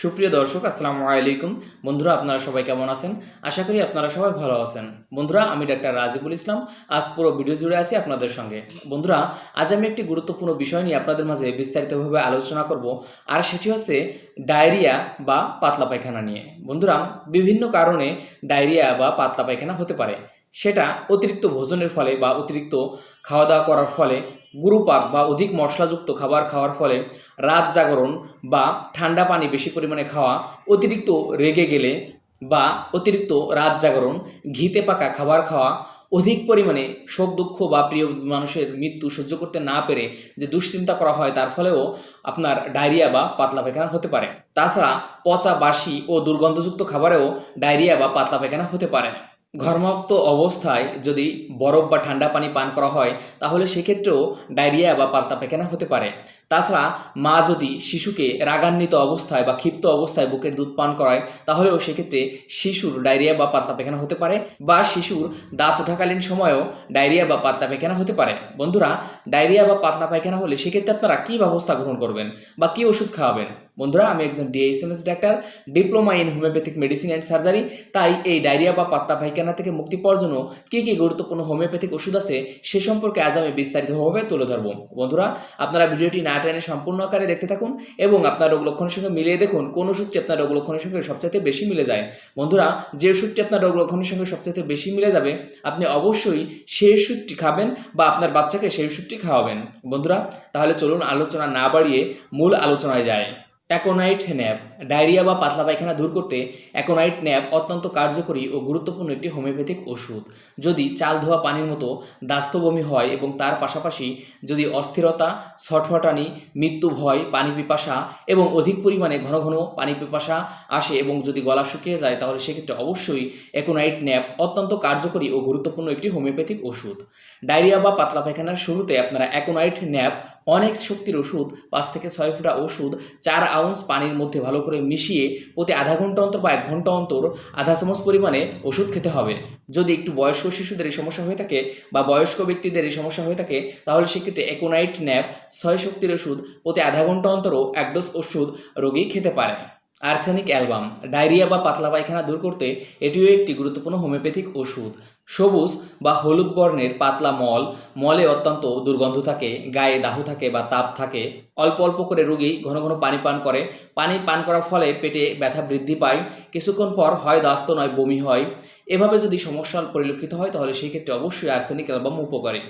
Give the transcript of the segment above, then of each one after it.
সুপ্রিয় দর্শক, আসসালামু আলাইকুম। বন্ধুরা, আপনারা সবাই কেমন আছেন? আশা করি আপনারা সবাই ভালো আছেন। বন্ধুরা, আমি ডাক্তার রাজিবুল ইসলাম। আজ পুরো ভিডিও জুড়ে আছি আপনাদের সঙ্গে। বন্ধুরা, আজ আমি একটি গুরুত্বপূর্ণ বিষয় নিয়ে আপনাদের মাঝে বিস্তারিতভাবে আলোচনা করব, আর সেটি হচ্ছে ডায়রিয়া বা পাতলা পায়খানা নিয়ে। বন্ধুরা, বিভিন্ন কারণে ডায়রিয়া বা পাতলা পায়খানা হতে পারে। সেটা অতিরিক্ত ভোজনের ফলে বা অতিরিক্ত খাওয়া দাওয়া করার ফলে গুরুপাক বা অধিক মশলাযুক্ত খাবার খাওয়ার ফলে রাত জাগরণ বা ঠান্ডা পানি বেশি পরিমাণে খাওয়া অতিরিক্ত রেগে গেলে বা অতিরিক্ত রাত জাগরণ, ঘিতে পাকা খাবার খাওয়া, অধিক পরিমাণে শোক দুঃখ বা প্রিয় মানুষের মৃত্যু সহ্য করতে না পেরে যে দুশ্চিন্তা করা হয় তার ফলেও আপনার ডায়রিয়া বা পাতলা পায়খানা হতে পারে। তাছাড়া পচা বাসি ও দুর্গন্ধযুক্ত খাবারেও ডায়রিয়া বা পাতলা পায়খানা হতে পারে। ঘর্মাক্ত অবস্থায় যদি বরফ বা ঠান্ডা পানি পান করা হয়, তাহলে সেক্ষেত্রেও ডায়রিয়া বা পাতলা পায়খানা হতে পারে। তাছাড়া মা যদি শিশুকে রাগান্বিত অবস্থায় বা ক্ষিপ্ত অবস্থায় বুকের দুধ পান করায়, তাহলেও সেক্ষেত্রে শিশুর ডায়রিয়া বা পাতলা পায়খানা হতে পারে বা শিশুর দাঁত ওঠাকালীন সময়েও ডায়রিয়া বা পাতলা পায়খানা হতে পারে। বন্ধুরা, ডায়রিয়া বা পাতলা পায়খানা হলে সেক্ষেত্রে আপনারা কী ব্যবস্থা গ্রহণ করবেন বা কী ওষুধ খাওয়াবেন? বন্ধুরা, আমি একজন DSMS doctor diploma in homeopathic medicine and surgery তাই এই ডায়রিয়া বা পাত্তা পায়খানা থেকে মুক্তি পাওয়ার জন্য কী কী গুরুত্বপূর্ণ হোমিওপ্যাথিক ওষুধ আছে সে সম্পর্কে আজ আমি বিস্তারিতভাবে তুলে ধরবো। বন্ধুরা, আপনারা ভিডিওটি না টেনে সম্পূর্ণ আকারে দেখতে থাকুন এবং আপনার রোগ লক্ষণের সঙ্গে মিলিয়ে দেখুন কোন ওষুধটি আপনার রোগ লক্ষণের সঙ্গে সবচেয়ে বেশি মিলে যায়। বন্ধুরা, যে ওষুধটি আপনার রোগ লক্ষণের সঙ্গে সবচেয়ে বেশি মিলে যাবে, আপনি অবশ্যই সেই ওষুধটি খাবেন বা আপনার বাচ্চাকে সেই ওষুধটি খাওয়াবেন। বন্ধুরা, তাহলে চলুন আলোচনা না বাড়িয়ে মূল আলোচনায় যায় অ্যাকোনাইট ন্যাপ। ডায়রিয়া বা পাতলা পায়খানা দূর করতে অ্যাকোনাইট ন্যাপ অত্যন্ত কার্যকরী ও গুরুত্বপূর্ণ একটি হোমিওপ্যাথিক ওষুধ। যদি চাল ধোয়া পানির মতো দাস্তবমি হয় এবং তার পাশাপাশি যদি অস্থিরতা, ছটফটানি, মৃত্যু ভয়, পানি পিপাসা এবং অধিক পরিমাণে ঘন ঘন পানি পিপাসা আসে এবং যদি গলা শুকিয়ে যায়, তাহলে সেক্ষেত্রে অবশ্যই অ্যাকোনাইট ন্যাপ অত্যন্ত কার্যকরী ও গুরুত্বপূর্ণ একটি হোমিওপ্যাথিক ওষুধ। ডায়রিয়া বা পাতলা পায়খানার শুরুতে আপনারা অ্যাকোনাইট ন্যাপ অনেক শক্তির ওষুধ, পাঁচ থেকে ছয় ফুটা ওষুধ, চার আউন্স পানির মধ্যে ভালো করে মিশিয়ে প্রতি আধা ঘণ্টা অন্তর বা এক ঘণ্টা অন্তর আধা চামচ পরিমাণে ওষুধ খেতে হবে। যদি একটু বয়স্ক শিশুদের এই সমস্যা হয়ে থাকে বা বয়স্ক ব্যক্তিদের এই সমস্যা হয়ে থাকে, তাহলে সেক্ষেত্রে একোনাইট ন্যাপ, ছয় শক্তির ওষুধ, প্রতি আধা ঘণ্টা অন্তরও এক ডোজ ওষুধ রোগী খেতে পারে। আর্সেনিক অ্যালবাম, ডায়রিয়া বা পাতলা পায়খানা দূর করতে এটিও একটি গুরুত্বপূর্ণ হোমিওপ্যাথিক ওষুধ। সবুজ বা হলুদ বর্ণের পাতলা মল, মলে অত্যন্ত দুর্গন্ধ থাকে, গায়ে দাহ থাকে বা তাপ থাকে। অল্প অল্প করে রোগী ঘন ঘন পানি পান করে। পানি পান করার ফলে পেটে ব্যথা বৃদ্ধি পায়। কিছুক্ষণ পর হয় দাস্ত নয় বমি হয়। এভাবে যদি সমস্যা পরিলক্ষিত হয়, তাহলে সেই ক্ষেত্রে অবশ্যই আর্সেনিক অ্যালবাম উপকারী।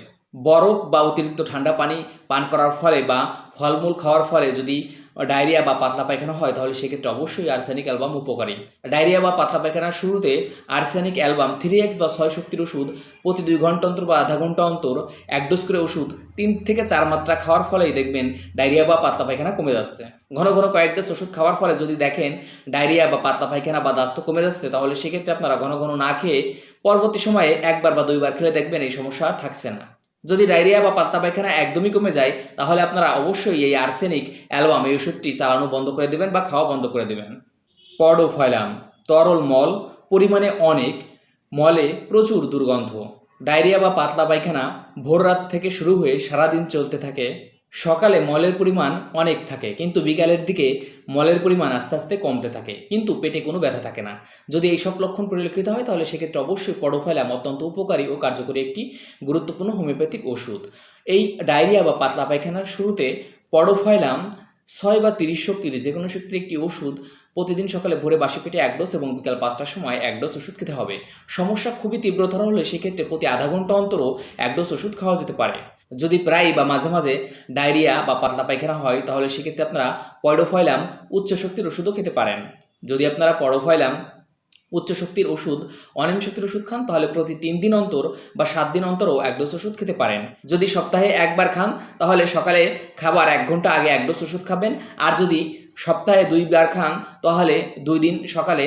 বরফ বা অতিরিক্ত ঠান্ডা পানি পান করার ফলে বা ফলমূল খাওয়ার ফলে যদি ডায়রিয়া বা পাতলা পায়খানা হয়, তাহলে সেক্ষেত্রে অবশ্যই আর্সেনিক অ্যালবাম উপকারী। ডায়রিয়া বা পাতলা পায়খানার শুরুতে আর্সেনিক অ্যালবাম থ্রি এক্স বা ছয় শক্তির ওষুধ প্রতি দুই ঘণ্টা অন্তর বা আধা ঘণ্টা অন্তর এক ডোজ করে ওষুধ তিন থেকে চার মাত্রা খাওয়ার ফলেই দেখবেন ডায়রিয়া বা পাতলা পায়খানা কমে যাচ্ছে। ঘন ঘন কয়েক ডোজ ওষুধ খাওয়ার ফলে যদি দেখেন ডায়রিয়া বা পাতলা পায়খানা বা দাস্ত কমে যাচ্ছে, তাহলে সেক্ষেত্রে আপনারা ঘন ঘন না খেয়ে পরবর্তী সময়ে একবার বা দুইবার খেলে দেখবেন এই সমস্যা আর থাকছে না। যদি ডায়রিয়া বা পাতলা পায়খানা একদমই কমে যায়, তাহলে আপনারা অবশ্যই এই আর্সেনিক অ্যালবাম, এই ওষুধটি চালানো বন্ধ করে দেবেন বা খাওয়া বন্ধ করে দেবেন। পডোফয়লাম তরল মল, পরিমাণে অনেক, মলে প্রচুর দুর্গন্ধ। ডায়রিয়া বা পাতলা পায়খানা ভোর রাত থেকে শুরু হয়ে সারাদিন চলতে থাকে। সকালে মলের পরিমাণ অনেক থাকে, কিন্তু বিকালের দিকে মলের পরিমাণ আস্তে আস্তে কমতে থাকে, কিন্তু পেটে কোনো ব্যথা থাকে না। যদি এই সব লক্ষণ পরিলক্ষিত হয়, তাহলে সেক্ষেত্রে অবশ্যই পডোফাইলাম অত্যন্ত উপকারী ও কার্যকরী একটি গুরুত্বপূর্ণ হোমিওপ্যাথিক ওষুধ। এই ডায়রিয়া বা পাতলা পায়খানার শুরুতে পডোফাইলাম ছয় বা তিরিশ শক্তির যে কোনো শক্তির একটি ওষুধ প্রতিদিন সকালে ভোরে বাসি পেটে এক ডোজ এবং বিকাল পাঁচটার সময় এক ডোজ ওষুধ খেতে হবে। সমস্যা খুবই তীব্রতর হলে সেক্ষেত্রে প্রতি আধা ঘণ্টা অন্তরও এক ডোজ ওষুধ খাওয়া যেতে পারে। যদি প্রায় বা মাঝে মাঝে ডায়রিয়া বা পাতলা পায়খানা হয়, তাহলে সেক্ষেত্রে আপনারা পয়ডোফয়লাম উচ্চ শক্তির ওষুধও খেতে পারেন। যদি আপনারা পরোফয়লাম উচ্চ শক্তির ওষুধ অনিম শক্তির ওষুধ খান, তাহলে প্রতি তিন দিন অন্তর বা সাত দিন অন্তরও এক ডোজ ওষুধ খেতে পারেন। যদি সপ্তাহে একবার খান, তাহলে সকালে খাবার এক ঘণ্টা আগে এক ডোজ ওষুধ খাবেন। আর যদি সপ্তাহে দুইবার খান, তাহলে দুই দিন সকালে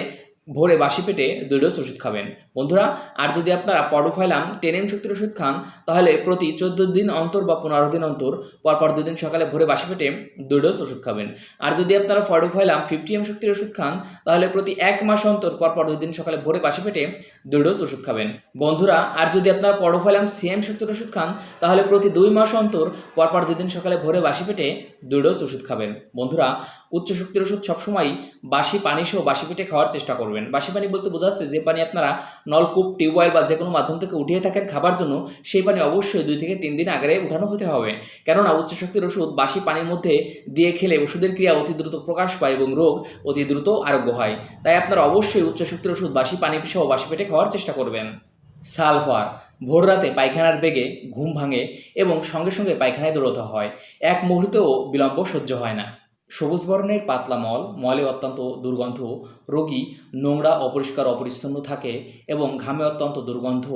ভোরে বাসি পেটে দুই ডোজ ওষুধ খাবেন। বন্ধুরা, আর যদি আপনারা পডোফাইলাম টেন এম শক্তির ওষুধ খান, তাহলে প্রতি চোদ্দ দিন অন্তর বা পনেরো দিন অন্তর, পরপর দুদিন সকালে ভোরে বাসি পেটে দুই ডোজ ওষুধ খাবেন। আর যদি আপনারা ফডোফাইলাম ফিফটি এম শক্তির ওষুধ খান, তাহলে প্রতি এক মাস অন্তর, পরপর দুদিন সকালে ভোরে বাসি পেটে দুই ডোজ ওষুধ খাবেন। বন্ধুরা, আর যদি আপনারা পডোফাইলাম সিএম শক্তির ওষুধ খান, তাহলে প্রতি দুই মাস অন্তর, পরপর দুদিন সকালে ভোরে বাসি পেটে দুই ডোজ ওষুধ খাবেন। বন্ধুরা, উচ্চ শক্তির ওষুধ সবসময় বাসি পানি সহ বাসি পেটে খাওয়ার চেষ্টা করবেন। বাসি পানি বলতে বোঝা যাচ্ছে যে পানি আপনারা নলকূপ, টিউবওয়েল বা যে কোনো মাধ্যম থেকে উঠিয়ে থাকেন খাবার জন্য, সেই পানি অবশ্যই দুই থেকে তিন দিন আগে উঠানো হতে হবে। কেননা উচ্চ শক্তির ওষুধ বাসি পানির মধ্যে দিয়ে খেলে ওষুধের ক্রিয়া অতি দ্রুত প্রকাশ পায় এবং রোগ অতি দ্রুত আরোগ্য হয়। তাই আপনারা অবশ্যই উচ্চ শক্তির ওষুধ, বাসি পানি সহ বাসি পেটে খাওয়ার চেষ্টা করবেন। সালফার, ভোর রাতে পায়খানার বেগে ঘুম ভাঙে এবং সঙ্গে সঙ্গে পায়খানায় দৌড়তে হয়। এক মুহূর্তেও বিলম্ব সহ্য হয় না। সবুজ বর্ণের পাতলা মল, মলে অত্যন্ত দুর্গন্ধ, রোগী নোংরা, অপরিষ্কার, অপরিচ্ছন্ন থাকে এবং ঘামে অত্যন্ত দুর্গন্ধ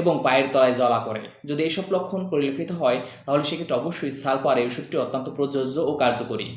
এবং পায়ের তলায় জ্বলা করে। যদি এইসব লক্ষণ পরিলক্ষিত হয়, তাহলে সেক্ষেত্রে অবশ্যই সালপারে ওষুধটি অত্যন্ত প্রযোজ্য ও কার্যকরী।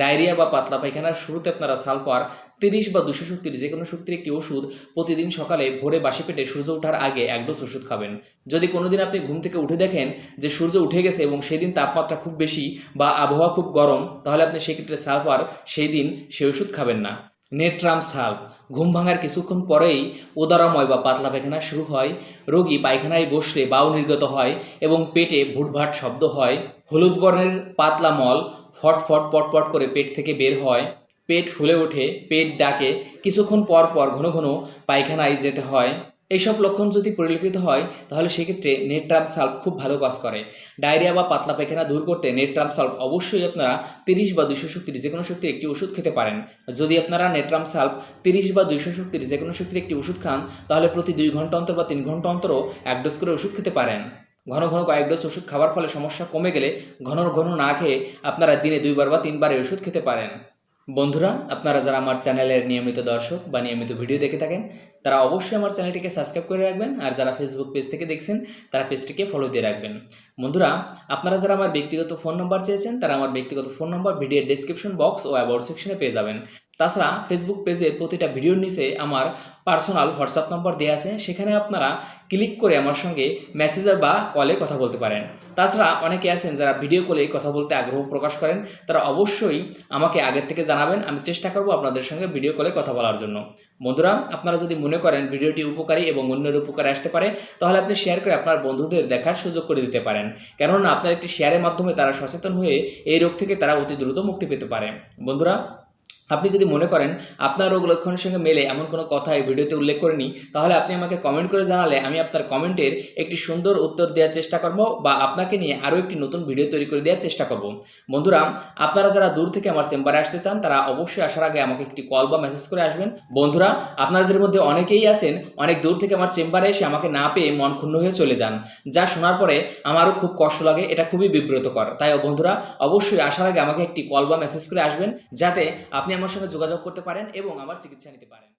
ডায়রিয়া বা পাতলা পায়খানার শুরুতে আপনারা সালফার, তিরিশ বা দুশো শক্তির যে কোনো শক্তির একটি ওষুধ প্রতিদিন সকালে ভোরে বাসি পেটে সূর্য ওঠার আগে এক ডোজ ওষুধ খাবেন। যদি কোনোদিন আপনি ঘুম থেকে উঠে দেখেন যে সূর্য উঠে গেছে এবং সেই দিন তাপমাত্রা খুব বেশি বা আবহাওয়া খুব গরম, তাহলে আপনি সেক্ষেত্রে সালফার সেই দিন সে ওষুধ খাবেন না। নেট্রাম সাল্ভ ঘুম ভাঙার কিছুক্ষণ পরেই উদারময় বা পাতলা পায়খানা শুরু হয়, রোগী পায়খানায় বসলে বাউ নির্গত হয় এবং পেটে ভুটভাট শব্দ হয়। হলুদ বর্ণের পাতলা মল ফট ফট পট পট করে পেট থেকে বের হয়। পেট ফুলে ওঠে, পেট ডাকে। কিছুক্ষণ পর পর ঘন ঘন পায়খানায় যেতে হয়। এইসব লক্ষণ যদি পরিলক্ষিত হয়, তাহলে সেক্ষেত্রে নেট্রাম সাল্ভ খুব ভালো কাজ করে। ডায়রিয়া বা পাতলা পায়খানা দূর করতে নেট্রাম সাল্ভ অবশ্যই আপনারা তিরিশ বা দুইশো শক্তির যে কোনো শক্তির একটি ওষুধ খেতে পারেন। যদি আপনারা নেট্রাম সাল্ভ তিরিশ বা দুইশো শক্তির যে কোনো শক্তির একটি ওষুধ খান, তাহলে প্রতি দুই ঘণ্টা অন্তর বা তিন ঘণ্টা অন্তরও এক ডোজ করে ওষুধ খেতে পারেন। ঘন ঘন কয়েক ডোজ ওষুধ খাওয়ার ফলে সমস্যা কমে গেলে ঘন ঘন না খেয়ে আপনারা দিনে দুইবার বা তিনবার এই ওষুধ খেতে পারেন। বন্ধুরা, আপনারা যারা আমার চ্যানেলের নিয়মিত দর্শক বা নিয়মিত ভিডিও দেখে থাকেন, তারা অবশ্যই আমার চ্যানেলটিকে সাবস্ক্রাইব করে রাখবেন আর যারা ফেসবুক পেজ থেকে দেখছেন, তারা পেজটিকে ফলো দিয়ে রাখবেন। বন্ধুরা, আপনারা যারা আমার ব্যক্তিগত ফোন নম্বর চেয়েছেন, তারা আমার ব্যক্তিগত ফোন নম্বর ভিডিওর ডেসক্রিপশন বক্স ও অ্যাবাউট সেকশনে পেয়ে যাবেন। তাছাড়া ফেসবুক পেজের প্রতিটা ভিডিওর নিচে আমার পার্সোনাল হোয়াটসঅ্যাপ নম্বর দেওয়া আছে। সেখানে আপনারা ক্লিক করে আমার সঙ্গে মেসেজার বা কলে কথা বলতে পারেন। তাছাড়া অনেকে আছেন যারা ভিডিও কলে কথা বলতে আগ্রহ প্রকাশ করেন, তারা অবশ্যই আমাকে আগের থেকে জানাবেন। আমি চেষ্টা করব আপনাদের সঙ্গে ভিডিও কলে কথা বলার জন্য। বন্ধুরা, আপনারা যদি মনে করেন ভিডিওটি উপকারী এবং অন্যের উপকারে আসতে পারে, তাহলে আপনি শেয়ার করে আপনার বন্ধুদের দেখার সুযোগ করে দিতে পারেন। কেননা, আপনার একটি শেয়ারের মাধ্যমে তারা সচেতন হয়ে এই রোগ থেকে তারা অতি দ্রুত মুক্তি পেতে পারে। বন্ধুরা আপনি যদি মনে করেন আপনার রোগ লক্ষণের সঙ্গে মেলে এমন কোনো কথা এই ভিডিওতে উল্লেখ করিনি, তাহলে আপনি আমাকে কমেন্ট করে জানালে আমি আপনার কমেন্টের একটি সুন্দর উত্তর দেওয়ার চেষ্টা করব বা আপনাকে নিয়ে আরও একটি নতুন ভিডিও তৈরি করে দেওয়ার চেষ্টা করব। বন্ধুরা, আপনারা যারা দূর থেকে আমার চেম্বারে আসতে চান, তারা অবশ্যই আসার আগে আমাকে একটি কল বা মেসেজ করে আসবেন। বন্ধুরা, আপনাদের মধ্যে অনেকেই আছেন, অনেক দূর থেকে আমার চেম্বারে এসে আমাকে না পেয়ে মন ক্ষুণ্ণ হয়ে চলে যান। যা শোনার পরে আমারও খুব কষ্ট লাগে, এটা খুবই বিব্রতকর। তাই বন্ধুরা, অবশ্যই আসার আগে আমাকে একটি কল বা মেসেজ করে আসবেন, যাতে আপনি আমার সঙ্গে যোগাযোগ করতে পারেন এবং আমার চিকিৎসা নিতে পারেন।